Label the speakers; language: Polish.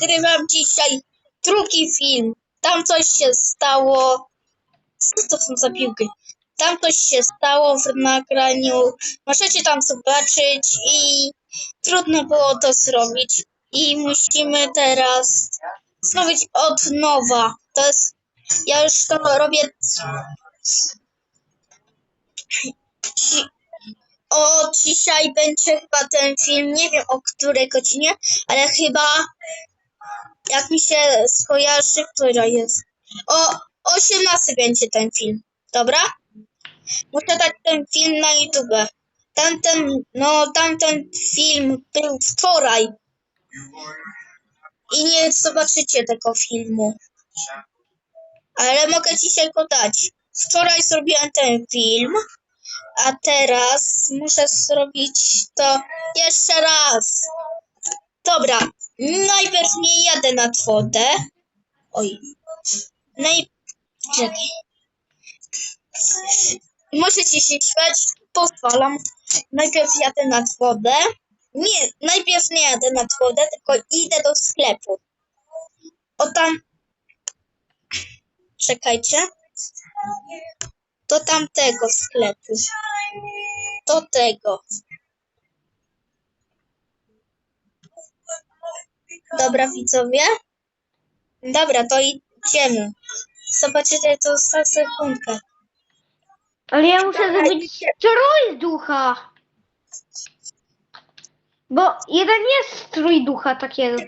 Speaker 1: nagrywam dzisiaj drugi film. Tam coś się stało. Co to są za piłki? Tam coś się stało w nagraniu. Możecie tam zobaczyć i trudno było to zrobić. I musimy teraz zrobić od nowa. To jest. Ja już to robię. O, dzisiaj będzie chyba ten film, nie wiem o której godzinie, ale chyba jak mi się skojarzy, która jest. O 18 będzie ten film, dobra? Muszę dać ten film na YouTube. Tamten, no tamten film był wczoraj i nie zobaczycie tego filmu. Ale mogę dzisiaj go dać. Wczoraj zrobiłem ten film, a teraz muszę zrobić to jeszcze raz. Dobra, najpierw nie jadę nad wodę. Oj. Naj... Czekaj. Możecie się śmiać, pozwalam. Najpierw jadę nad wodę. Nie, najpierw nie jadę nad wodę, tylko idę do sklepu. O tam... Czekajcie. Do tamtego sklepu. Do tego. Dobra, widzowie. Dobra, to idziemy. Zobaczycie to za sekundkę.
Speaker 2: Ale ja muszę zrobić strój ducha. Bo jeden jest strój ducha takiego.